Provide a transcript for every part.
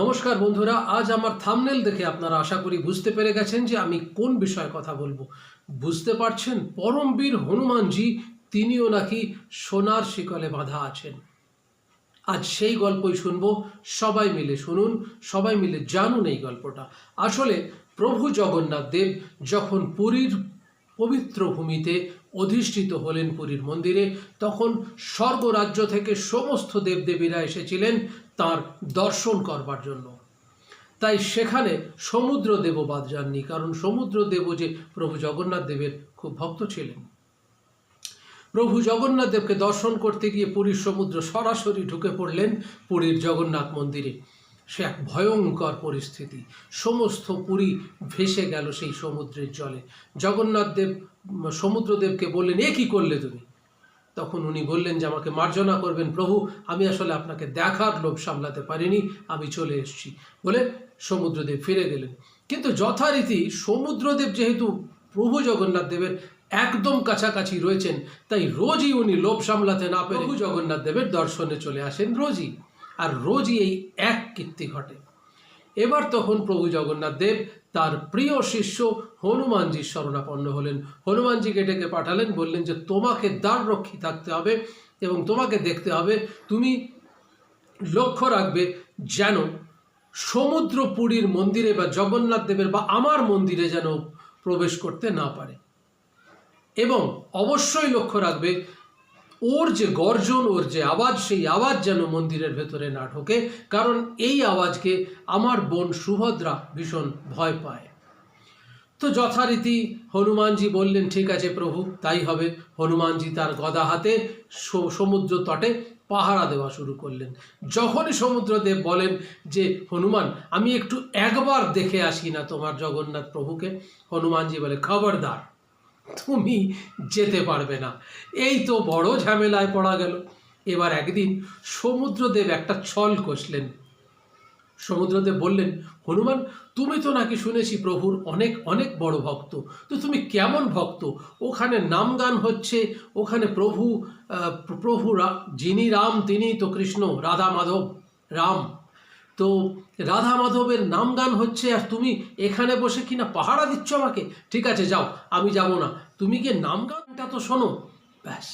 নমস্কার বন্ধুরা, আজ আমার থামনেল দেখে আপনারা আশা করি বুঝতে পেরে গেছেন যে আমি কোন বিষয়ে কথা বলব। বুঝতে পারছেন পরমবীর হনুমানজি, তিনিও নাকি সোনার শিকলে বাঁধা আছেন। আজ সেই গল্পই শুনব, সবাই মিলে শুনুন, সবাই মিলে জানুন এই গল্পটা। আসলে প্রভু জগন্নাথ দেব যখন পুরীর পবিত্র ভূমিতে অধিষ্ঠিত হলেন পুরীর মন্দিরে। তখন স্বর্গরাজ্য থেকে সমস্ত দেবদেবীরা এসেছিলেন তার দর্শন করবার জন্য। তাই সেখানে সমুদ্র দেব বাদ যাননি, কারণ সমুদ্র দেব যে প্রভু জগন্নাথ দেবের খুব ভক্ত ছিলেন। প্রভু জগন্নাথ দেবকে দর্শন করতে গিয়ে পুরীর সমুদ্র সরাসরি ঢুকে পড়লেন পুরীর জগন্নাথ মন্দিরে। সে এক ভয়ঙ্কর পরিস্থিতি। সমস্ত পুরী ভেসে গেল সেই সমুদ্রের জলে। জগন্নাথ দেব সমুদ্রদেবকে বললেন, এ কি করলে তুমি? তখন উনি বললেন যে, আমাকে মার্জনা করবেন প্রভু, আমি আসলে আপনাকে দেখার লোভ সামলাতে পারিনি, আমি চলে এসেছি। বলে সমুদ্রদেব ফিরে গেলেন। কিন্তু যথারীতি সমুদ্রদেব যেহেতু প্রভু জগন্নাথ দেবের একদম কাছাকাছি রয়েছেন, তাই রোজই উনি লোভ সামলাতে না পেরে প্রভু জগন্নাথ দেবের দর্শনে চলে আসেন রোজই। আর রোজই এই এক কীর্তি ঘটে। এবার তখন প্রভু জগন্নাথ দেব তার প্রিয় শিষ্য হনুমানজির শরণাপন্ন হলেন। হনুমানজিকে ডেকে পাঠালেন, বললেন যে, তোমাকে দ্বার রক্ষী থাকতে হবে এবং তোমাকে দেখতে হবে। তুমি লক্ষ্য রাখবে যেন সমুদ্র পুরীর মন্দিরে বা জগন্নাথ দেবের বা আমার মন্দিরে যেন প্রবেশ করতে না পারে। এবং অবশ্যই লক্ষ্য রাখবে ওর যে গর্জন, ওর যে আওয়াজ, সেই আওয়াজ যেন মন্দিরের ভেতরে না ঢোকে, কারণ এই আওয়াজকে আমার বোন সুভদ্রা ভীষণ ভয় পায়। তো যথারীতি হনুমানজি বললেন, ঠিক আছে প্রভু, তাই হবে। হনুমানজি তার গদা হাতে সমুদ্র তটে পাহারা দেওয়া শুরু করলেন। যখনই সমুদ্রদেব বলেন যে, হনুমান, আমি একটু একবার দেখে আসি না তোমার জগন্নাথ প্রভুকে, হনুমানজি বলে, খবরদার তুমি যেতে পারবে না। এই তো বড় ঝামেলায় পড়া গেল। এবার একদিন সমুদ্রদেব একটা ছল কষলেন। সমুদ্রদেব বললেন, হনুমান, তুমি তো নাকি শুনেছি প্রভুর অনেক অনেক বড় ভক্ত। তো তুমি কেমন ভক্ত? ওখানে নাম গান হচ্ছে, ওখানে প্রভু প্রভু যিনি রাম তিনি তো কৃষ্ণ, রাধা মাধব, রাম। তো রাধা মাধবের নাম গান হচ্ছে, আর তুমি এখানে বসে কিনা পাহারা দিচ্ছ আমাকে? ঠিক আছে, যাও, আমি যাব না। তুমি গিয়ে নাম গানটা তো শোনো। ব্যাস,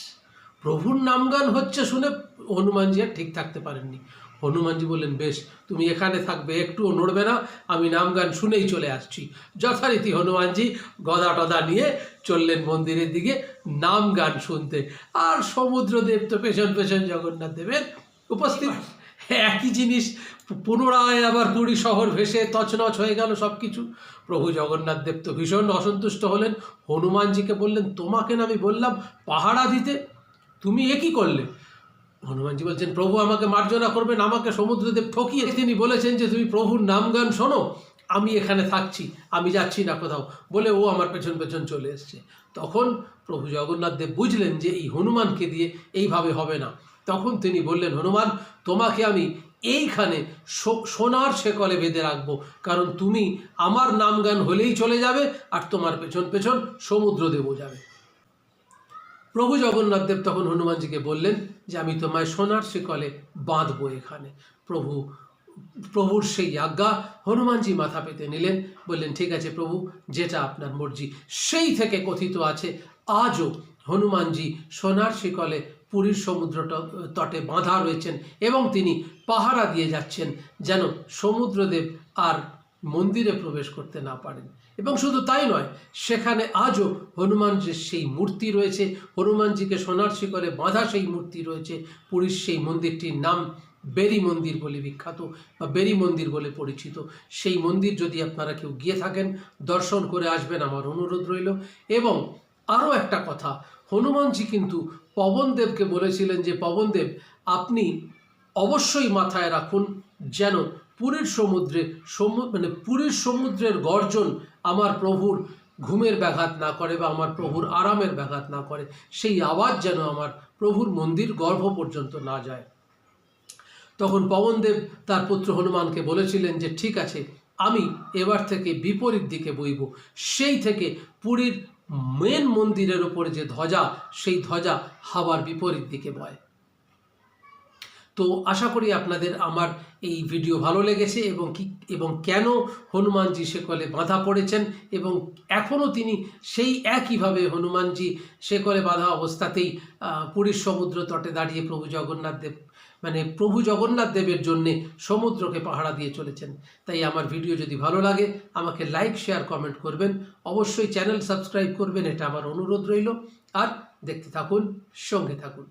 প্রভুর নাম গান হচ্ছে শুনে হনুমানজি আর ঠিক থাকতে পারেননি। হনুমানজি বললেন, বেশ, তুমি এখানে থাকবে একটুও নড়বে না, আমি নাম গান শুনেই চলে আসছি। যথারীতি হনুমানজি গদা টদা নিয়ে চললেন মন্দিরের দিকে নাম গান শুনতে। আর সমুদ্রদেব তো পেছন পেছন জগন্নাথ দেবের উপস্থিত। একই জিনিস, পুনরায় আবার পুরী শহর ভেসে তছনছ হয়ে গেল সব কিছু প্রভু জগন্নাথ দেব তো ভীষণ অসন্তুষ্ট হলেন। হনুমানজিকে বললেন, তোমাকে না আমি বললাম পাহারা দিতে? তুমি এ কি করলে? হনুমানজি বলছেন, প্রভু আমাকে মার্জনা করবেন, আমাকে সমুদ্রদেব ঠকিয়ে। তিনি বলেছেন যে তুমি প্রভুর নাম গান শোনো, আমি এখানে থাকছি, আমি যাচ্ছি না কোথাও। বলে ও আমার পেছন পেছন চলে এসছে। তখন প্রভু জগন্নাথ দেব বুঝলেন যে এই হনুমানকে দিয়ে এইভাবে হবে না। তখন তিনি বললেন, হনুমান, তোমাকে আমি এইখানে সোনার শেকলে বেঁধে রাখব। কারণ তুমি আমার নাম গান হলেই চলে যাবে আর তোমার পেছন পেছন সমুদ্রদেবও যাবে। প্রভু জগন্নাথ দেব তখন হনুমানজিকে বললেন যে, আমি তোমায় সোনার শিকলে বাঁধবো এখানে। প্রভু, প্রভুর সেই আজ্ঞা হনুমানজি মাথা পেতে নিলেন, বললেন, ঠিক আছে প্রভু, যেটা আপনার মর্জি। সেই থেকে কথিত আছে, আজও হনুমানজি সোনার শিকলে পুরীর সমুদ্র তটে বাঁধা রয়েছেন এবং তিনি পাহারা দিয়ে যাচ্ছেন যেন সমুদ্রদেব আর মন্দিরে প্রবেশ করতে না পারেন। এবং শুধু তাই নয়, সেখানে আজও হনুমানজির সেই মূর্তি রয়েছে। হনুমানজিকে সোনার শিকরে বাঁধা সেই মূর্তি রয়েছে। পুরীর সেই মন্দিরটির নাম বেরি মন্দির বলে বিখ্যাত বা বেরি মন্দির বলে পরিচিত। সেই মন্দির যদি আপনারা কেউ গিয়ে থাকেন, দর্শন করে আসবেন, আমার অনুরোধ রইল। এবং আরও একটা কথা, হনুমানজি কিন্তু পবনদেবকে বলেছিলেন যে পবনদেব আপনি অবশ্যই মাথায় রাখুন যেন পুরীর সমুদ্রে সমু- মানে পুরীর সমুদ্রের গর্জন আমার প্রভুর ঘুমের ব্যাঘাত না করে বা আমার প্রভুর আরামের ব্যাঘাত না করে। সেই আওয়াজ যেন আমার প্রভুর মন্দির গর্ভ পর্যন্ত না যায়। তখন পবনদেব তার পুত্র হনুমানকে বলেছিলেন যে, ঠিক আছে, আমি এবার থেকে বিপরীত দিকে বইব। সেই থেকে পুরীর মেন মন্দিরের ওপরে যে ধ্বজা, সেই ধ্বজা হাওয়ার বিপরীত দিকে বয়। তো আশা করি আপনাদের আমার এই ভিডিও ভালো লেগেছে এবং কি, এবং কেন হনুমানজি সেকলে বাঁধা পড়েছেন এবং এখনও তিনি সেই একইভাবে হনুমানজি সেকলে বাঁধা অবস্থাতেই পুরীর সমুদ্র তটে দাঁড়িয়ে প্রভু জগন্নাথ দেব মানে প্রভু জগন্নাথ দেবের জন্যে সমুদ্রকে পাহারা দিয়ে চলেছেন। তাই আমার ভিডিও যদি ভালো লাগে, আমাকে লাইক শেয়ার কমেন্ট করবেন। অবশ্যই চ্যানেল সাবস্ক্রাইব করবেন, এটা আমার অনুরোধ রইল। আর দেখতে থাকুন, সঙ্গে থাকুন।